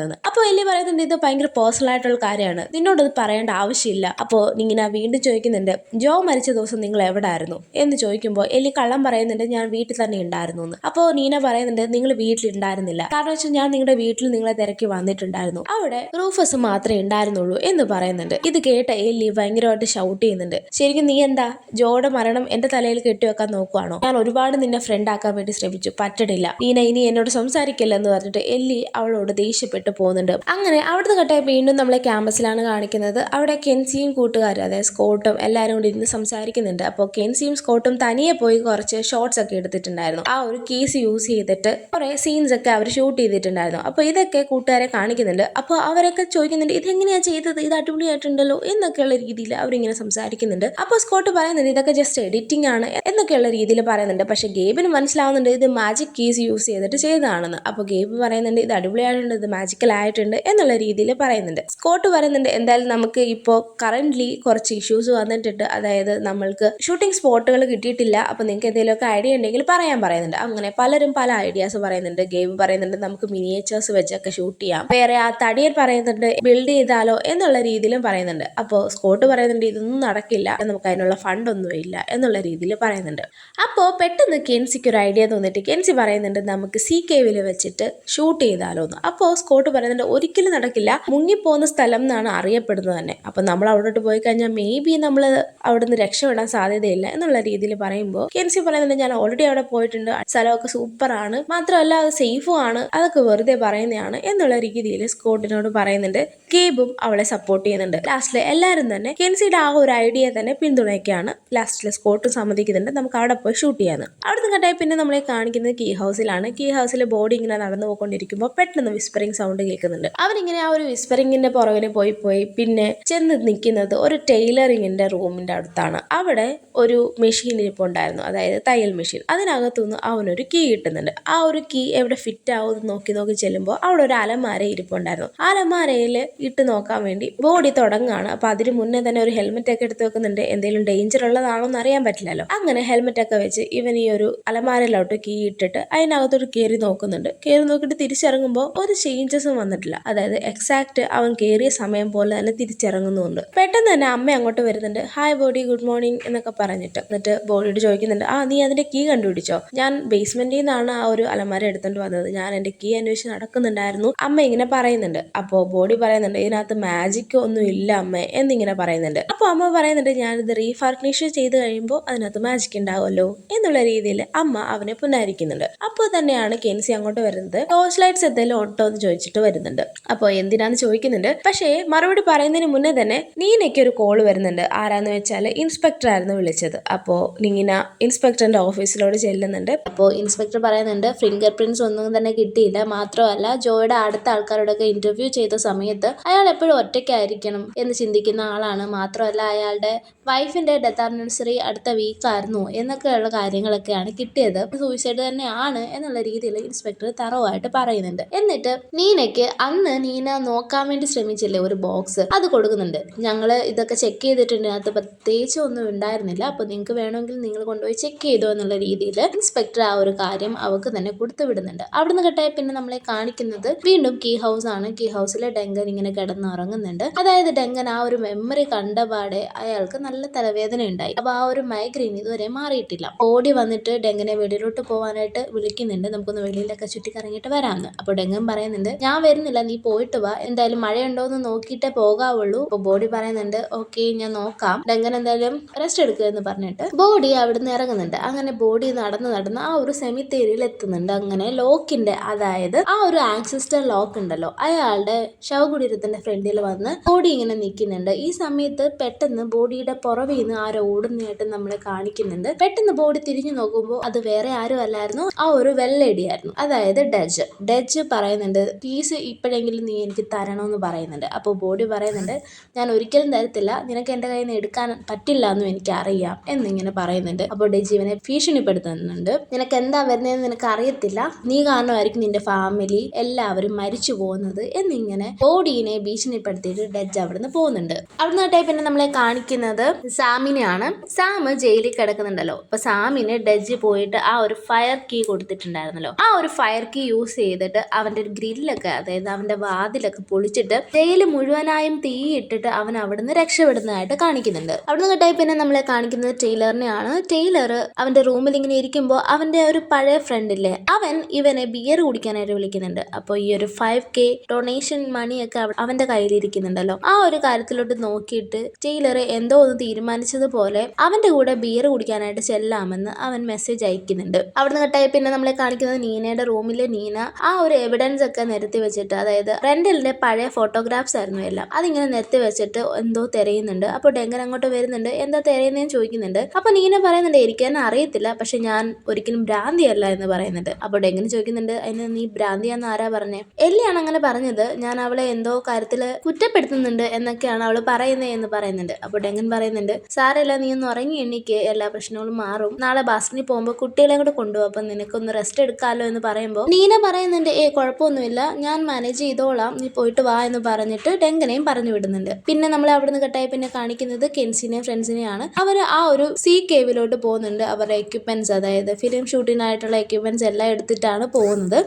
പറയാഞ്ഞതെന്ന് അപ്പോൾ എല്ലി പറയുന്നുണ്ട് ഇത് ഭയങ്കര പേഴ്സണൽ ആയിട്ടുള്ള കാര്യമാണ്. നിന്നോട് ഇത് പറയേണ്ട ആവശ്യമില്ല. അപ്പോൾ ഇങ്ങനെ വീണ്ടും ചോദിക്കുന്നുണ്ട് ജോ മരിച്ച ദിവസം നിങ്ങൾ എവിടെ ആയിരുന്നു എന്ന് ചോദിക്കുമ്പോൾ എല്ലി കള്ളം പറയുന്നുണ്ട് ഞാൻ വീട്ടിൽ തന്നെ ഉണ്ടായിരുന്നു എന്ന് അപ്പോൾ നീന പറയുന്നുണ്ട് നിങ്ങൾ വീട്ടിൽ ഉണ്ടായിരുന്നില്ല കാരണം വെച്ചാൽ ഞാൻ നിങ്ങളുടെ വീട്ടിൽ നിങ്ങളെ തിരക്കി വന്നിട്ടുണ്ടായിരുന്നു. അവിടെ റൂഫസ് മാത്രമേ ഉണ്ടായിരുന്നുള്ളൂ എന്ന് പറയുന്നുണ്ട്. ഇത് കേട്ട എല്ലി ഭയങ്കരമായിട്ട് ഷൗട്ട് ചെയ്യുന്നുണ്ട്. ശരിക്കും നീ എന്താ ജോയുടെ മരണം എന്റെ തലയിൽ കെട്ടിവെക്കാൻ നോക്കുവാണോ? ഞാൻ ഒരുപാട് നിന്നെ ഫ്രണ്ട് ആക്കാൻ വേണ്ടി ശ്രമിച്ചു പറ്റണില്ല. നീന ഇനി എന്നോട് സംസാരിക്കില്ല എന്ന് പറഞ്ഞിട്ട് എല്ലി അവളോട് ദേഷ്യപ്പെട്ട് പോകുന്നുണ്ട്. അങ്ങനെ അവിടുന്ന് കട്ടായി വീണ്ടും നമ്മളെ ക്യാമ്പസിലാണ് കാണിക്കുന്നത്. അവിടെ കെൻസിയും കൂട്ടുകാരും അതായത് സ്കോട്ടും എല്ലാവരും കൂടി ഇരുന്ന് സംസാരിക്കുന്നുണ്ട്. അപ്പോൾ കെൻസിയും സ്കോട്ടും തനിയെ പോയി കുറച്ച് ഷോർട്സ് ഒക്കെ എടുത്തിട്ടുണ്ടായിരുന്നു. ആ ഒരു കേസ് യൂസ് ചെയ്തിട്ട് കുറെ സീൻസ് ഒക്കെ അവർ ഷൂട്ട് ചെയ്തിട്ടുണ്ടായിരുന്നു. അപ്പോൾ ഇതൊക്കെ കൂട്ടുകാരെ കാണിക്കുന്നുണ്ട്. അപ്പോൾ അവരൊക്കെ ചോദിക്കുന്നുണ്ട് ഇതെങ്ങനെയാ ചെയ്തത്? ഇത് അടിപൊളിയായിട്ടുണ്ടല്ലോ എന്നൊക്കെയുള്ള രീതിയിൽ അവരിങ്ങനെ സംസാരിക്കുന്നുണ്ട്. അപ്പോൾ സ്കോട്ട് പറയുന്നുണ്ട് ഇതൊക്കെ ജസ്റ്റ് എഡിറ്റിംഗ് ആണ് എന്നൊക്കെയുള്ള രീതിയിൽ പറയുന്നുണ്ട്. പക്ഷേ ഗേബിന് മനസ്സിലാവുന്നുണ്ട് ഇത് മാജിക് കീസ് യൂസ് ചെയ്തിട്ട് ചെയ്തതാണെന്ന് അപ്പോൾ ഗേബ് പറയുന്നുണ്ട് ഇത് അടിപൊളിയായിട്ടുണ്ട് ഇത് മാജിക്കൽ ആയിട്ടുണ്ട് എന്നുള്ള രീതിയിൽ പറയുന്നുണ്ട്. സ്കോട്ട് പറയുന്നുണ്ട് എന്തായാലും നമുക്ക് ഇപ്പോൾ കറന്റ്ലി കുറച്ച് ഇഷ്യൂസ് വന്നിട്ടുണ്ട്. അതായത് നമ്മൾക്ക് ഷൂട്ടിംഗ് സ്പോട്ടുകൾ കിട്ടിയിട്ടില്ല. അപ്പോൾ നിങ്ങൾക്ക് എന്തെങ്കിലുമൊക്കെ ഐഡിയ ഉണ്ടെങ്കിൽ പറയാൻ പറയുന്നുണ്ട്. അങ്ങനെ പലരും പല ഐഡിയാസ് പറയുന്നുണ്ട്. ഗെയിം പറയുന്നുണ്ട് നമുക്ക് മിനിയേച്ചേഴ്സ് വെച്ചൊക്കെ ഷൂട്ട് ചെയ്യാം. വേറെ ആ തടിയർ പറയുന്നുണ്ട് ബിൽഡ് ചെയ്താലോ എന്നുള്ള രീതിയിലും പറയുന്നുണ്ട്. അപ്പോൾ സ്കോട്ട് പറയുന്നുണ്ട് ഇതൊന്നും നടക്കില്ല. നമുക്ക് അതിനുള്ള ഫണ്ടൊന്നും ഇല്ല എന്നുള്ള രീതിയിൽ പറയുന്നുണ്ട്. അപ്പോൾ പെട്ടെന്ന് കെൻസിക്ക് ഒരു ഐഡിയ തോന്നിയിട്ട് കെൻസി പറയുന്നുണ്ട് നമുക്ക് സി കേവിൽ വെച്ചിട്ട് ഷൂട്ട് ചെയ്താലോ എന്ന് അപ്പോൾ സ്കോട്ട് പറയുന്നുണ്ട് ഒരിക്കലും നടക്കില്ല. മുങ്ങിപ്പോകുന്ന സ്ഥലം എന്നാണ് അറിയപ്പെടുന്നത് തന്നെ. അപ്പോൾ നമ്മൾ അവിടോട്ട് പോയി കഴിഞ്ഞാൽ മേ ബി നമ്മൾ അവിടുന്ന് രക്ഷപ്പെടാൻ സാധ്യതയില്ല എന്നുള്ള രീതിയിൽ പറയുമ്പോൾ കെൻസി പറയുന്നുണ്ട് ഞാൻ ഓൾറെഡി അവിടെ പോയിട്ടുണ്ട്. സ്ഥലമൊക്കെ സൂപ്പറാണ് മാത്രമല്ല അത് സേഫും ആണ്. അതൊക്കെ വെറുതെ പറയുന്നതാണ് എന്നുള്ള രീതിയിൽ സ്കോട്ടിനോട് പറയുന്നുണ്ട്. കേബും അവളെ സപ്പോർട്ട് ചെയ്യുന്നുണ്ട്. ലാസ്റ്റിൽ എല്ലാവരും തന്നെ കെൻസിയുടെ ആ ഒരു ഐഡിയ തന്നെ പിന്തുണയ്ക്കുകയാണ്. ലാസ്റ്റിൽ സ്കോട്ടും സമ്മതിക്കുന്നുണ്ട് നമുക്ക് അവിടെ പോയി ഷൂട്ട് ചെയ്യാന്ന്. അവിടുന്ന് കണ്ടായി പിന്നെ നമ്മളെ കാണിക്കുന്നത് കീ ഹൗസിലാണ് കീ ഹൗസിൽ ബോഡി ഇങ്ങനെ നടന്നു പോയിക്കൊണ്ടിരിക്കുമ്പോൾ പെട്ടെന്ന് വിസ്പറിങ് സൗണ്ട് കേൾക്കുന്നുണ്ട്. അവനിങ്ങനെ ആ ഒരു വിസ്പറിങ്ങിന്റെ പുറകിന് പോയി പോയി പിന്നെ ചെന്ന് നിൽക്കുന്നത് ഒരു ടൈലറിങ്ങിന്റെ റൂമിന്റെ അടുത്താണ്. അവിടെ ഒരു മെഷീൻ ഇരിപ്പുണ്ടായിരുന്നു. അതായത് തയ്യൽ മെഷീൻ. അതിനകത്തുനിന്ന് അവനൊരു കീ കിട്ടുന്നുണ്ട്. ആ ഒരു കീ എവിടെ ഫിറ്റ് ആവുമെന്ന് നോക്കി നോക്കി ചെല്ലുമ്പോൾ അവിടെ ഒരു അലമാര ഇരിപ്പുണ്ടായിരുന്നു. അലമാരയിൽ ഇട്ട് നോക്കാൻ വേണ്ടി ബോഡി തുടങ്ങാണ്. അപ്പൊ അതിന് മുന്നേ തന്നെ ഒരു ഹെൽമെറ്റ് ഒക്കെ എടുത്ത് വെക്കുന്നുണ്ട്. എന്തെങ്കിലും ഡേഞ്ചർ ഉള്ളതാണോ എന്ന് അറിയാൻ പറ്റില്ലല്ലോ. അങ്ങനെ ഹെൽമെറ്റ് ഒക്കെ വെച്ച് ഇവൻ ഈ ഒരു അലമാരയിലോട്ട് കീ ഇട്ടിട്ട് അതിനകത്തോട്ട് കയറി നോക്കുന്നുണ്ട്. കയറി നോക്കിയിട്ട് തിരിച്ചിറങ്ങുമ്പോൾ ഒരു ചേഞ്ചസും വന്നിട്ടില്ല. അതായത് എക്സാക്ട് അവൻ കയറിയ സമയം പോലെ തന്നെ തിരിച്ചിറങ്ങുന്നുണ്ട് പെട്ടെന്ന് തന്നെ അമ്മ അങ്ങോട്ട് വരുന്നുണ്ട്. ഹായ് ബോഡി ഗുഡ് മോർണിംഗ് എന്നൊക്കെ പറഞ്ഞിട്ട്. എന്നിട്ട് ബോഡിയോട് ചോദിക്കുന്നുണ്ട്. ആ നീ അതിന്റെ കീ കണ്ടുപിടിച്ചോ? ഞാൻ ബേസ്മെന്റിൽ നിന്നാണ് ആ ഒരു അലമാര എടുത്തോണ്ട് വന്നത്. ഞാൻ എന്റെ കീ അന്വേഷിച്ച് നടക്കുന്നുണ്ടായിരുന്നു. അമ്മ ഇങ്ങനെ പറയുന്നുണ്ട്. അപ്പോൾ ബോഡി പറയുന്നുണ്ട് ഇതിനകത്ത് മാജിക് ഒന്നും ഇല്ല അമ്മ എന്നിങ്ങനെ പറയുന്നുണ്ട്. അപ്പോൾ അമ്മ പറയുന്നുണ്ട് ഞാൻ ഇത് റീഫർണിഷ് ചെയ്ത് കഴിയുമ്പോൾ അതിനകത്ത് മാജിക് ഉണ്ടാവുമല്ലോ എന്നുള്ള രീതിയിൽ അമ്മ അവനെ പുനരായിരിക്കുന്നുണ്ട് അപ്പോൾ തന്നെയാണ് കെൻസി അങ്ങോട്ട് വരുന്നത്. ടോർച്ച് ലൈറ്റ്സ് എന്തെങ്കിലും ഓട്ടോ എന്ന് ചോദിച്ചിട്ട് വരുന്നുണ്ട്. അപ്പോൾ എന്തിനാന്ന് ചോദിക്കുന്നുണ്ട്. പക്ഷേ മറുപടി പറയുന്നതിന് മുന്നേ തന്നെ നീനയ്ക്ക് ഒരു കോൾ വരുന്നുണ്ട്. ആരാന്ന് വെച്ചാൽ ഇൻസ്പെക്ടർ ആയിരുന്നു വിളിച്ചത്. അപ്പോൾ നീന ഇൻസ്പെക്ടറിന്റെ ഓഫീസിലോട് ചെല്ലുന്നുണ്ട്. അപ്പോൾ ഇൻസ്പെക്ടർ പറയുന്നുണ്ട് ഫിംഗർ പ്രിന്റ്സ് ഒന്നും തന്നെ കിട്ടിയില്ല. മാത്രമല്ല ജോയുടെ അടുത്ത ആൾക്കാരോടൊക്കെ ഇന്റർവ്യൂ ചെയ്ത സമയത്ത് അയാൾ എപ്പോഴും ഒറ്റയ്ക്കായിരിക്കണം എന്ന് ചിന്തിക്കുന്ന ആളാണ്. മാത്രമല്ല അയാളുടെ വൈഫിന്റെ ഡെത്ത് ആനിവേഴ്സറി അടുത്ത വീക്ക് വീക്കായിരുന്നു എന്നൊക്കെയുള്ള കാര്യങ്ങളൊക്കെയാണ് കിട്ടിയത്. സൂയിസൈഡ് തന്നെയാണ് എന്നുള്ള രീതിയിൽ ഇൻസ്പെക്ടർ തറവായിട്ട് പറയുന്നുണ്ട്. എന്നിട്ട് നീനയ്ക്ക് അന്ന് നീന നോക്കാൻ വേണ്ടി ശ്രമിച്ചില്ലേ ഒരു ബോക്സ് അത് കൊടുക്കുന്നുണ്ട്. ഞങ്ങൾ ഇതൊക്കെ ചെക്ക് ചെയ്തിട്ടുണ്ട്. അതിനകത്ത് പ്രത്യേകിച്ച് ഒന്നും ഉണ്ടായിരുന്നില്ല. അപ്പോൾ നിങ്ങൾക്ക് വേണമെങ്കിൽ നിങ്ങൾ കൊണ്ടുപോയി ചെക്ക് ചെയ്തോ എന്നുള്ള രീതിയിൽ ഇൻസ്പെക്ടർ ആ ഒരു കാര്യം അവർക്ക് തന്നെ കൊടുത്തു വിടുന്നുണ്ട്. അവിടുന്ന് കെട്ടായി പിന്നെ നമ്മളെ കാണിക്കുന്നത് വീണ്ടും കീ ഹൗസ് ആണ്. കീ ഹൗസിലെ ഡെങ്കൻ ഇങ്ങനെ കിടന്നുറങ്ങുന്നുണ്ട് അതായത് ഡെങ്കൻ ആ ഒരു മെമ്മറി കണ്ടപാടെ അയാൾക്ക് നല്ല തലവേദന ഉണ്ടായി. അപ്പൊ ആ ഒരു മൈഗ്രെയിൻ ഇതുവരെ മാറിയിട്ടില്ല. ഓടി വന്നിട്ട് ഡെങ്കനെ വെളിയിലോട്ട് പോവാനായിട്ട് വിളിക്കുന്നുണ്ട്. നമുക്കൊന്ന് വെളിയിലൊക്കെ ചുറ്റി കറങ്ങിയിട്ട് വരാമെന്ന് അപ്പോൾ ഡെങ്കൻ പറയുന്നുണ്ട് ഞാൻ വരുന്നില്ല നീ പോയിട്ട് വാ. എന്തായാലും മഴയുണ്ടോ എന്ന് നോക്കിയിട്ടേ പോകാവുള്ളൂ. അപ്പോൾ ബോഡി പറയുന്നുണ്ട് ഓക്കെ ഞാൻ നോക്കാം. ഡങ്കൻ എന്തായാലും റെസ്റ്റ് എടുക്കുക എന്ന് പറഞ്ഞിട്ട് ബോഡി അവിടുന്ന് ഇറങ്ങുന്നുണ്ട്. അങ്ങനെ ബോഡി നടന്ന് നടന്ന് ആ ഒരു സെമിത്തേരിയിൽ എത്തുന്നുണ്ട്. അങ്ങനെ ലോക്കിന്റെ അതായത് ആ ഒരു ആക്സിസ്റ്റർ ലോക്ക് ഉണ്ടല്ലോ അയാളുടെ ശവകുടീരത്തിന്റെ ഫ്രണ്ടിൽ വന്ന് ബോഡി ഇങ്ങനെ നിൽക്കുന്നുണ്ട്. ഈ സമയത്ത് പെട്ടെന്ന് ബോഡിയുടെ പുറവിൽ നിന്ന് ആരോ ഓടുന്നതായിട്ട് നമ്മളെ കാണിക്കുന്നുണ്ട്. പെട്ടെന്ന് ബോഡി തിരിഞ്ഞു നോക്കുമ്പോൾ അത് വേറെ ആരും അല്ലായിരുന്നു ആ ഒരു വെള്ളേടിയായിരുന്നു അതായത് ഡജ്. ഡജ് പറയുന്നുണ്ട് ഫീസ് ഇപ്പോഴെങ്കിലും നീ എനിക്ക് തരണമെന്ന് പറയുന്നുണ്ട്. അപ്പോൾ ബോഡി പറയുന്നുണ്ട് ഞാൻ ഒരിക്കലും തരത്തില്ല. നിനക്ക് എന്റെ കയ്യിൽ നിന്ന് എടുക്കാൻ പറ്റില്ല എന്നും എനിക്കറിയാം എന്നിങ്ങനെ പറയുന്നുണ്ട്. അപ്പോൾ ഡെജീവനെ ഭീഷണിപ്പെടുത്തുന്നുണ്ട്. നിനക്ക് എന്താ വരുന്നതെന്ന് നിനക്ക് അറിയത്തില്ല. നീ കാരണമായിരിക്കും നിന്റെ ഫാമിലി എല്ലാവരും മരിച്ചു പോകുന്നത് എന്നിങ്ങനെ ബോഡീനെ ഭീഷണിപ്പെടുത്തിയിട്ട് ഡജ് അവിടുന്ന് പോകുന്നുണ്ട്. അവിടുന്ന് തൊട്ടേ പിന്നെ നമ്മളെ കാണിക്കുന്നത് സാമിനെയാണ്. സാം ജയിലിൽ കിടക്കുന്നുണ്ടല്ലോ. അപ്പൊ സാമിന് ഡജ് പോയിട്ട് ആ ഒരു ഫയർ കീ കൊടുത്തിട്ടുണ്ടായിരുന്നല്ലോ. ആ ഒരു ഫയർ കീ യൂസ് ചെയ്തിട്ട് അവന്റെ ഒരു ഗ്രില്ലൊക്കെ അതായത് അവന്റെ വാതിലൊക്കെ പൊളിച്ചിട്ട് ജയിൽ മുഴുവനായും തീ ഇട്ടിട്ട് അവൻ അവിടുന്ന് രക്ഷപ്പെടുന്നതായിട്ട് കാണിക്കുന്നുണ്ട്. അവിടുന്ന് കേട്ടായി പിന്നെ നമ്മളെ കാണിക്കുന്നത് ടൈലറിനെയാണ്. ടൈലർ അവന്റെ റൂമിൽ ഇങ്ങനെ ഇരിക്കുമ്പോൾ അവന്റെ ഒരു പഴയ ഫ്രണ്ടില്ലേ അവൻ ഇവനെ ബിയർ കുടിക്കാനായിട്ട് വിളിക്കുന്നുണ്ട്. അപ്പോൾ ഈ ഒരു ഫൈവ് കെ ഡൊണേഷൻ മണിയൊക്കെ അവന്റെ കയ്യിൽ കയ്യിലിരിക്കുന്നുണ്ടല്ലോ. ആ ഒരു കാര്യത്തിലോട്ട് നോക്കിയിട്ട് ടൈലർ എന്തോ ഒന്ന് തീരുമാനിച്ചതുപോലെ അവന്റെ കൂടെ ബിയർ കുടിക്കാനായിട്ട് ചെല്ലാമെന്ന് അവൻ മെസ്സേജ് അയക്കുന്നുണ്ട്. അവിടുന്ന് കട്ടായി പിന്നെ നമ്മളെ കാണിക്കുന്നത് നീനയുടെ റൂമിലെ നീന. ആ ഒരു എവിഡൻസ് ഒക്കെ നിരത്തി വെച്ചിട്ട് അതായത് റെൻഡലിന്റെ പഴയ ഫോട്ടോഗ്രാഫ്സ് ആയിരുന്നു എല്ലാം. അതിങ്ങനെ നിരത്തി വെച്ചിട്ട് എന്തോ തിരയുന്നുണ്ട്. അപ്പോൾ ഡെങ്കൻ അങ്ങോട്ട് വരുന്നുണ്ട്. എന്താ തിരയുന്നതെന്ന് ചോദിക്കുന്നുണ്ട്. അപ്പോൾ നീന പറയുന്നുണ്ട് എനിക്ക് തന്നെ അറിയത്തില്ല. പക്ഷെ ഞാൻ ഒരിക്കലും ഭ്രാന്തിയല്ല എന്ന് പറയുന്നുണ്ട്. അപ്പോൾ ഡെങ്കൻ ചോദിക്കുന്നുണ്ട് അതിന് നീ ഭ്രാന്തിയാന്ന് ആരാ പറഞ്ഞേ? എല്ലിയാണ് അങ്ങനെ പറഞ്ഞത്. ഞാൻ അവളെ എന്തോ കാര്യത്തിൽ കുറ്റപ്പെടുത്തുന്നുണ്ട് എന്നൊക്കെയാണ് അവൾ പറയുന്നത് എന്ന് പറയുന്നുണ്ട്. അപ്പോൾ ഡെങ്കൻ പറയുന്നുണ്ട് സാരല്ല നീ ഒന്ന് ഉറങ്ങി എണ്ണിക്ക് എല്ലാ പ്രശ്നങ്ങളും മാറും. നാളെ ബസ്സിന് പോകുമ്പോൾ കുട്ടികളെ കൂടെ കൊണ്ടുപോകും. അപ്പം നിനക്കൊന്ന് റെസ്റ്റ് എടുക്കാമല്ലോ എന്ന് പറയുമ്പോൾ നീന പറയുന്നുണ്ട് ഏ കുഴപ്പമൊന്നുമില്ല. ഞാൻ ഞാൻ മാനേജ് ചെയ്തോളാം നീ പോയിട്ട് വാ എന്ന് പറഞ്ഞിട്ട് ഡെങ്കനെയും പറഞ്ഞു വിടുന്നുണ്ട്. പിന്നെ നമ്മൾ അവിടുന്ന് കട്ടായി പിന്നെ കാണിക്കുന്നത് കെൻസിനെയും ഫ്രണ്ട്സിനെയാണ്. അവർ ആ ഒരു സീ കേവിലോട്ട് പോകുന്നുണ്ട്. അവരുടെ എക്യുപ്മെന്റ്സ് അതായത് ഫിലിം ഷൂട്ടിനായിട്ടുള്ള എക്യുപ്മെന്റ്സ് എല്ലാം എടുത്തിട്ടാണ് പോകുന്നത്.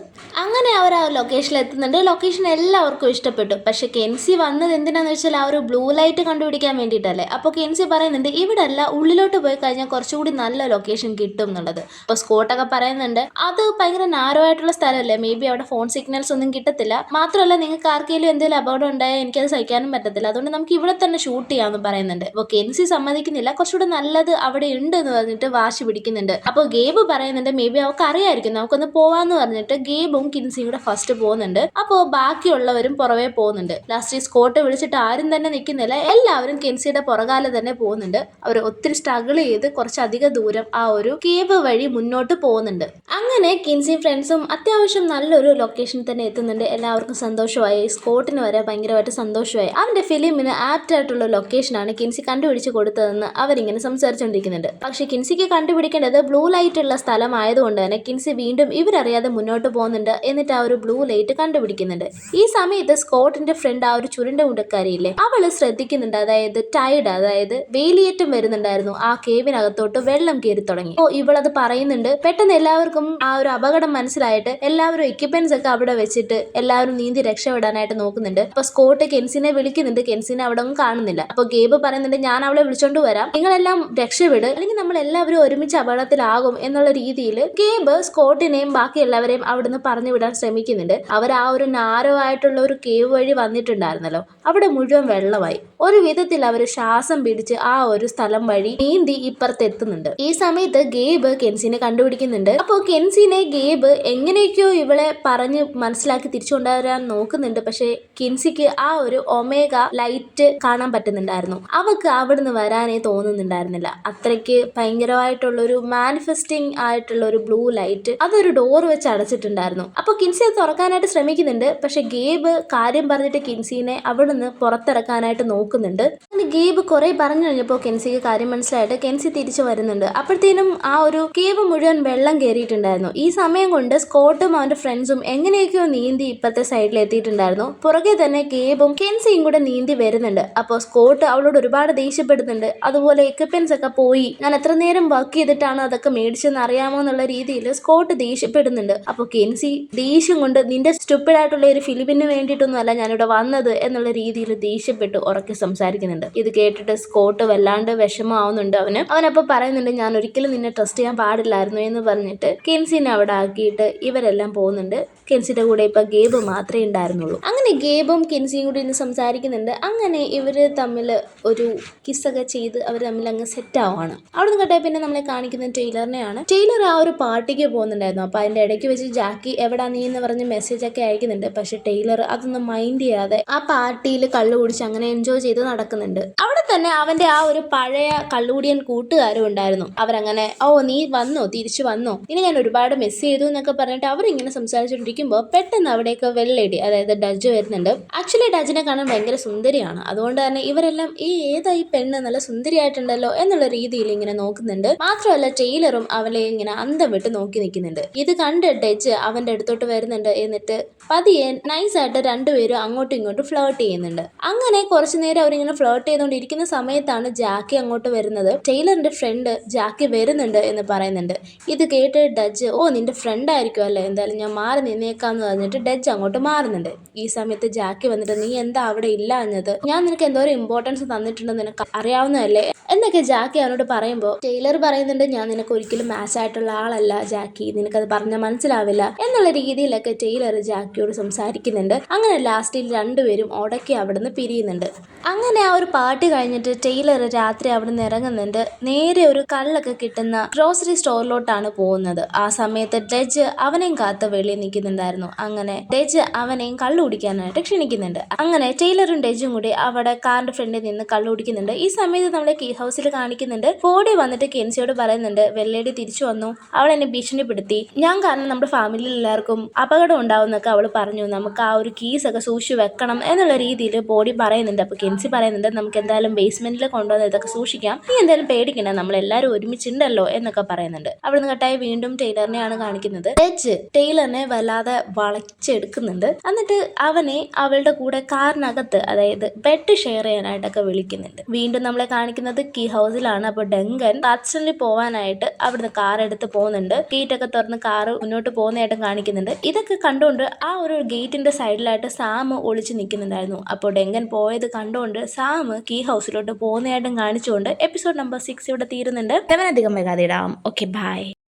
അങ്ങനെ അവർ ആ ലൊക്കേഷനിൽ എത്തുന്നുണ്ട്. ലൊക്കേഷൻ എല്ലാവർക്കും ഇഷ്ടപ്പെട്ടു. പക്ഷെ കെൻസി വന്നത് എന്തിനാന്ന് വെച്ചാൽ ആ ഒരു ബ്ലൂ ലൈറ്റ് കണ്ടുപിടിക്കാൻ വേണ്ടിയിട്ടല്ലേ? അപ്പോൾ കെൻസി പറയുന്നുണ്ട് ഇവിടെ അല്ല ഉള്ളിലോട്ട് പോയി കഴിഞ്ഞാൽ കുറച്ചുകൂടി നല്ല ലൊക്കേഷൻ കിട്ടും എന്നുള്ളത്. അപ്പോൾ സ്കോട്ടൊക്കെ പറയുന്നുണ്ട് അത് ഭയങ്കര നാരോ ആയിട്ടുള്ള സ്ഥലമല്ലേ? മേ ബി അവിടെ ഫോൺ സിഗ്നൽസ് ഒന്നും കിട്ടത്തില്ല. മാത്രമല്ല നിങ്ങൾക്ക് ആർക്കെങ്കിലും എന്തെങ്കിലും അപകടം ഉണ്ടായാൽ എനിക്കത് സഹിക്കാനും പറ്റത്തില്ല. അതുകൊണ്ട് നമുക്ക് ഇവിടെ തന്നെ ഷൂട്ട് ചെയ്യാമെന്ന് പറയുന്നുണ്ട്. അപ്പോൾ കെൻസി സമ്മതിക്കുന്നില്ല. കുറച്ചുകൂടെ നല്ലത് അവിടെ ഉണ്ട് എന്ന് പറഞ്ഞിട്ട് വാശി പിടിക്കുന്നുണ്ട്. അപ്പോൾ ഗേബ് പറയുന്നുണ്ട് മേ ബി അവർക്ക് അറിയായിരിക്കും നമുക്കൊന്ന് പോവാന്ന് പറഞ്ഞിട്ട് ഗേബും കിൻസിയും കൂടെ ഫസ്റ്റ് പോകുന്നുണ്ട്. അപ്പോൾ ബാക്കിയുള്ളവരും പുറവേ പോകുന്നുണ്ട്. ലാസ്റ്റ് ഈ സ്കോട്ട് വിളിച്ചിട്ട് ആരും തന്നെ നിൽക്കുന്നില്ല. എല്ലാവരും കിൻസിയുടെ പുറകാലെ തന്നെ പോകുന്നുണ്ട്. അവർ ഒത്തിരി സ്ട്രഗിൾ ചെയ്ത് കുറച്ചധികം ദൂരം ആ ഒരു കേവ് വഴി മുന്നോട്ട് പോകുന്നുണ്ട്. അങ്ങനെ കിൻസിയും ഫ്രണ്ട്സും അത്യാവശ്യം നല്ലൊരു ലൊക്കേഷൻ തന്നെ എത്തുന്നുണ്ട്. എല്ലാവർക്കും സന്തോഷമായി. സ്കോട്ടിന് വരെ ഭയങ്കരമായിട്ട് സന്തോഷമായി. അവന്റെ ഫിലിമിന് ആപ്റ്റ് ആയിട്ടുള്ള ലൊക്കേഷനാണ് കിൻസി കണ്ടുപിടിച്ച് കൊടുത്തതെന്ന് അവരിങ്ങനെ സംസാരിച്ചുകൊണ്ടിരിക്കുന്നുണ്ട് പക്ഷേ കിൻസിക്ക് കണ്ടുപിടിക്കേണ്ടത് ബ്ലൂ ലൈറ്റ് ഉള്ള സ്ഥലമായതുകൊണ്ട് തന്നെ കിൻസി വീണ്ടും ഇവരറിയാതെ മുന്നോട്ട് പോകുന്നുണ്ട് എന്നിട്ട് ആ ഒരു ബ്ലൂ ലൈറ്റ് കണ്ടുപിടിക്കുന്നുണ്ട്. ഈ സമയത്ത് സ്കോട്ടിന്റെ ഫ്രണ്ട് ആ ഒരു ചുരുണ്ട ഉണ്ടക്കാരിയില്ലേ അവൾ ശ്രദ്ധിക്കുന്നുണ്ട്. അതായത് ടൈഡ് അതായത് വേലിയേറ്റം വരുന്നുണ്ടായിരുന്നു. ആ കേവിനകത്തോട്ട് വെള്ളം കയറി തുടങ്ങി. ഓ ഇവളത് പറയുന്നുണ്ട്. പെട്ടെന്ന് എല്ലാവർക്കും ആ ഒരു അപകടം മനസ്സിലായിട്ട് എല്ലാവരും എക്യുപ്മെന്റ്സ് ഒക്കെ അവിടെ വെച്ചിട്ട് എല്ലാവരും നീന്തി രക്ഷപ്പെടാനായിട്ട് നോക്കുന്നുണ്ട്. അപ്പൊ സ്കോട്ട് കെൻസിനെ വിളിക്കുന്നുണ്ട്. കെൻസിനെ അവിടെ ഒന്നും കാണുന്നില്ല. അപ്പൊ ഗേബ് പറയുന്നുണ്ട് ഞാൻ അവളെ വിളിച്ചോണ്ട് വരാം. നിങ്ങളെല്ലാം രക്ഷപ്പെട്. അല്ലെങ്കിൽ നമ്മൾ എല്ലാവരും ഒരുമിച്ച് അപകടത്തിലാകും എന്നുള്ള രീതിയിൽ ഗേബ് സ്കോട്ടിനെയും ബാക്കി എല്ലാവരെയും അവിടുന്ന് പറഞ്ഞു വിടാൻ ശ്രമിക്കുന്നുണ്ട്. അവർ ആ ഒരു നാരോ ആയിട്ടുള്ള ഒരു കേവ് വഴി വന്നിട്ടുണ്ടായിരുന്നല്ലോ. അവിടെ മുഴുവൻ വെള്ളമായി. ഒരു വിധത്തിൽ അവർ ശ്വാസം പിടിച്ച് ആ ഒരു സ്ഥലം വഴി നീന്തി ഇപ്പുറത്തെത്തുന്നുണ്ട്. ഈ സമയത്ത് ഗേബ് കെൻസിനെ കണ്ടുപിടിക്കുന്നുണ്ട്. അപ്പോൾ കെൻസിനെ ഗേബ് എങ്ങനെയൊക്കെയോ ഇവളെ പറഞ്ഞ് മനസ്സിലാക്കി തിരിച്ചു കൊണ്ടുവരാൻ നോക്കുന്നുണ്ട്. പക്ഷേ കിൻസിക്ക് ആ ഒരു ഒമേഗ ലൈറ്റ് കാണാൻ പറ്റുന്നുണ്ടായിരുന്നു. അവക്ക് അവിടുന്ന് വരാനേ തോന്നുന്നുണ്ടായിരുന്നില്ല. അത്രയ്ക്ക് ഭയങ്കരമായിട്ടുള്ള ഒരു മാനിഫെസ്റ്റിംഗ് ആയിട്ടുള്ള ഒരു ബ്ലൂ ലൈറ്റ് അതൊരു ഡോർ വെച്ച് അടച്ചിട്ടുണ്ടായിരുന്നു. അപ്പോൾ കിൻസി അത് തുറക്കാനായിട്ട് ശ്രമിക്കുന്നുണ്ട്. പക്ഷെ ഗേബ് കാര്യം പറഞ്ഞിട്ട് കിൻസിനെ അവിടുന്ന് പുറത്തിറക്കാനായിട്ട് നോക്കുന്നുണ്ട്. ഗേബ് കുറെ പറഞ്ഞു കഴിഞ്ഞപ്പോൾ കെൻസിക്ക് കാര്യം മനസ്സിലായിട്ട് കെൻസി തിരിച്ചു വരുന്നുണ്ട്. അപ്പോഴത്തേനും ആ ഒരു കേവ് മുഴുവൻ വെള്ളം കയറിയിട്ടുണ്ടായിരുന്നു. ഈ സമയം കൊണ്ട് സ്കോട്ടും അവന്റെ ഫ്രണ്ട്സും എങ്ങനെയൊക്കെയോ നീന്തി ഇപ്പത്തെ സൈഡിൽ എത്തിയിട്ടുണ്ടായിരുന്നു. പുറകെ തന്നെ കേബും കെൻസിയും കൂടെ നീന്തി വരുന്നുണ്ട്. അപ്പോൾ സ്കോട്ട് അവളോട് ഒരുപാട് ദേഷ്യപ്പെടുന്നുണ്ട്. അതുപോലെ എക്യുപ്മെന്റ്സ് ഒക്കെ പോയി. ഞാൻ എത്ര നേരം വർക്ക് ചെയ്തിട്ടാണ് അതൊക്കെ മേടിച്ചെന്ന് അറിയാമോ എന്നുള്ള രീതിയിൽ സ്കോട്ട് ദേഷ്യപ്പെടുന്നുണ്ട്. അപ്പോൾ കെൻസി ദേഷ്യം കൊണ്ട് നിന്റെ സ്റ്റുപ്പിഡായിട്ടുള്ള ഒരു ഫിലിമിന് വേണ്ടിയിട്ടൊന്നുമല്ല ഞാനിവിടെ വന്നത് എന്നുള്ള രീതിയിൽ ദേഷ്യപ്പെട്ട് ഉറക്കെ സംസാരിക്കുന്നുണ്ട്. ഇത് കേട്ടിട്ട് സ്കോട്ട് വല്ലാണ്ട് വിഷമമാവുന്നുണ്ട് അവന്. അവനപ്പോൾ പറയുന്നുണ്ട് ഞാൻ ഒരിക്കലും നിന്നെ ട്രസ്റ്റ് ചെയ്യാൻ പാടില്ലായിരുന്നു എന്ന് പറഞ്ഞിട്ട് കെൻസിനെ അവിടെ ആക്കിയിട്ട് ഇവരെല്ലാം പോകുന്നുണ്ട്. കെൻസിന്റെ കൂടെ ഇപ്പൊ ഗേബ് മാത്രമേ ഉണ്ടായിരുന്നുള്ളൂ. അങ്ങനെ ഗേബും കെൻസിയും കൂടി ഇന്ന് സംസാരിക്കുന്നുണ്ട്. അങ്ങനെ ഇവർ തമ്മിൽ ഒരു കിസ്സൊക്കെ ചെയ്ത് അവർ തമ്മിൽ അങ്ങ് സെറ്റ് ആവാണ് അവിടെ നിന്ന് കേട്ടാൽ പിന്നെ നമ്മളെ കാണിക്കുന്ന ടെയ്ലറിനെയാണ് ടെയിലർ ആ ഒരു പാർട്ടിക്ക് പോകുന്നുണ്ടായിരുന്നു. അപ്പോൾ അതിന്റെ ഇടയ്ക്ക് വെച്ച് ജാക്കി എവിടാ നീ? എന്ന് പറഞ്ഞ് മെസ്സേജ് ഒക്കെ അയക്കുന്നുണ്ട്. പക്ഷെ ടെയിലർ അതൊന്നും മൈൻഡ് ചെയ്യാതെ ആ പാർട്ടിയിൽ കള്ളു കുടിച്ച് അങ്ങനെ എൻജോയ് ചെയ്ത് നടക്കുന്നുണ്ട്. അവിടെ തന്നെ അവന്റെ ആ ഒരു പഴയ കള്ളുകൂടിയൻ കൂട്ടുകാരും ഉണ്ടായിരുന്നു. അവരങ്ങനെ ഓ നീ വന്നോ? തിരിച്ചു വന്നോ? ഇനി ഞാൻ ഒരുപാട് മിസ് ചെയ്തു എന്നൊക്കെ പറഞ്ഞിട്ട് അവരിങ്ങനെ സംസാരിച്ചുകൊണ്ടിരിക്കുമ്പോൾ പെട്ടെന്ന് അവിടേക്ക് വെള്ളേടി അതായത് ഡജ് വരുന്നുണ്ട്. ആക്ച്വലി ഡജിനെ കാണാൻ ഭയങ്കര സുന്ദരിയാണ്. അതുകൊണ്ട് തന്നെ ഇവരെല്ലാം ഈ ഏതായി പെണ്ണ്? നല്ല സുന്ദരിയായിട്ടുണ്ടല്ലോ എന്നുള്ള രീതിയിൽ ഇങ്ങനെ നോക്കുന്നുണ്ട്. മാത്രമല്ല ടെയിലറും അവളെ ഇങ്ങനെ അന്തം വിട്ട് നോക്കി നിൽക്കുന്നുണ്ട്. ഇത് കണ്ട് ഡജ് അവന്റെ അടുത്തോട്ട് വരുന്നുണ്ട് എന്നിട്ട് പതിയെ നൈസായിട്ട് രണ്ടുപേരും അങ്ങോട്ടും ഇങ്ങോട്ടും ഫ്ലേർട്ട് ചെയ്യുന്നുണ്ട്. അങ്ങനെ കുറച്ചു നേരം അവരിങ്ങനെ ഫ്ലേർട്ട് ചെയ്തുകൊണ്ടിരിക്കുന്ന സമയത്താണ് ജാക്കി അങ്ങോട്ട് വരുന്നത്. ടൈലറിന്റെ ഫ്രണ്ട് ജാക്കി വരുന്നുണ്ട് എന്ന് പറയുന്നുണ്ട്. ഇത് കേട്ട് ഡജ് ഓ നിന്റെ ഫ്രണ്ട് ആയിരിക്കും അല്ലേ? എന്തായാലും ഞാൻ മാറി നിന്നേക്കാന്ന് പറഞ്ഞിട്ട് ഡജ് അങ്ങോട്ട് മാറുന്നുണ്ട്. ഈ സമയത്ത് ജാക്കി വന്നിട്ട് നീ എന്താ അവിടെ ഇല്ല എന്നത്? ഞാൻ നിനക്ക് എന്തോ ഒരു ഇമ്പോർട്ടൻസ് തന്നിട്ടുണ്ടെന്ന് നിനക്ക് അറിയാവുന്നതല്ലേ? എന്നൊക്കെ ജാക്കി അവനോട് പറയുമ്പോൾ ടൈലർ പറയുന്നുണ്ട് ഞാൻ നിനക്ക് ഒരിക്കലും മാച്ച് ആയിട്ടുള്ള ആളല്ല ജാക്കി. നിനക്കത് പറഞ്ഞാൽ മനസ്സിലാവില്ല. എന്നുള്ള രീതിയിലൊക്കെ ടൈലർ ജാക്കിയോട് സംസാരിക്കുന്നുണ്ട്. അങ്ങനെ ലാസ്റ്റിൽ രണ്ടുപേരും ഉടക്കി അവിടുന്ന് പിരിയുന്നുണ്ട്. അങ്ങനെ ആ ഒരു പാർട്ടി കഴിഞ്ഞിട്ട് ടൈലർ രാത്രി അവിടെ നിന്ന് ഇറങ്ങുന്നുണ്ട്. നേരെ ഒരു കള്ളൊക്കെ കിട്ടുന്ന ഗ്രോസറി സ്റ്റോറിലോട്ടാണ് പോകുന്നത്. ആ സമയത്ത് ഡജ് അവനെയും കാത്ത് വെളിയിൽ നിൽക്കുന്നുണ്ടായിരുന്നു. അങ്ങനെ ഡജ് അവനെയും കള്ളു കുടിക്കാനായിട്ട് ക്ഷണിക്കുന്നുണ്ട്. അങ്ങനെ ടൈലറും ഡജും കൂടി അവിടെ കാറിന്റെ ഫ്രണ്ടിൽ നിന്ന് കള്ളു കുടിക്കുന്നുണ്ട്. ഈ സമയത്ത് നമ്മളെ കീ ഹൗസിൽ കാണിക്കുന്നുണ്ട്. ബോഡി വന്നിട്ട് കെൻസിയോട് പറയുന്നുണ്ട് വെള്ളേടി തിരിച്ചു വന്നു. അവൾ എന്നെ ഭീഷണിപ്പെടുത്തി. ഞാൻ കാരണം നമ്മുടെ ഫാമിലിയിൽ എല്ലാവർക്കും അപകടം ഉണ്ടാവുന്നൊക്കെ അവൾ പറഞ്ഞു. നമുക്ക് ആ ഒരു കീസ് ഒക്കെ സൂക്ഷിച്ചു വെക്കണം എന്നുള്ള രീതിയിൽ ബോഡി പറയുന്നുണ്ട്. അപ്പൊ കെൻസി പറയുന്നുണ്ട് നമുക്ക് എന്തായാലും ബേസ്മെന്റിൽ കൊണ്ടുവന്ന് ഇതൊക്കെ സൂക്ഷിക്കാം. നീ എന്തായാലും പേടിക്കണ്ട നമ്മളെല്ലാവരും ഒരുമിച്ചുണ്ടല്ലോ എന്നൊക്കെ പറയുന്നുണ്ട്. അവിടുന്ന് കട്ടായി വീണ്ടും ടൈലറിനെയാണ് കാണിക്കുന്നത്. ജഡ്ജ് ടൈലറിനെ വല്ലാതെ വളച്ചെടുക്കുന്നുണ്ട്. എന്നിട്ട് അവനെ അവളുടെ കൂടെ കാറിനകത്ത് അതായത് ബെഡ് ഷെയർ ചെയ്യാനായിട്ടൊക്കെ വിളിക്കുന്നുണ്ട്. വീണ്ടും നമ്മളെ കാണിക്കുന്നത് കീ ഹൗസിലാണ് അപ്പോൾ ഡെങ്കൻ പർസണലി പോവാനായിട്ട് അവിടുന്ന് കാർ എടുത്ത് പോകുന്നുണ്ട് ഗേറ്റൊക്കെ തുറന്ന് കാർ മുന്നോട്ട് പോകുന്നതായിട്ടും കാണിക്കുന്നുണ്ട്. ഇതൊക്കെ കണ്ടുകൊണ്ട് ആ ഒരു ഗേറ്റിന്റെ സൈഡിലായിട്ട് സാം ഒളിച്ച് നിൽക്കുന്നുണ്ടായിരുന്നു. അപ്പോൾ ഡെങ്കൻ പോയത് കണ്ടുകൊണ്ട് സാം കീ ഹൗസിലോട്ട് പോകുന്നതായിട്ടും കാണിച്ചുകൊണ്ട് എപ്പിസോഡ് നമ്പർ സിക്സ് ഇവിടെ തീരുന്നുണ്ട്. അധികം വൈകാതെ ഇടാം ഓക്കെ ബൈ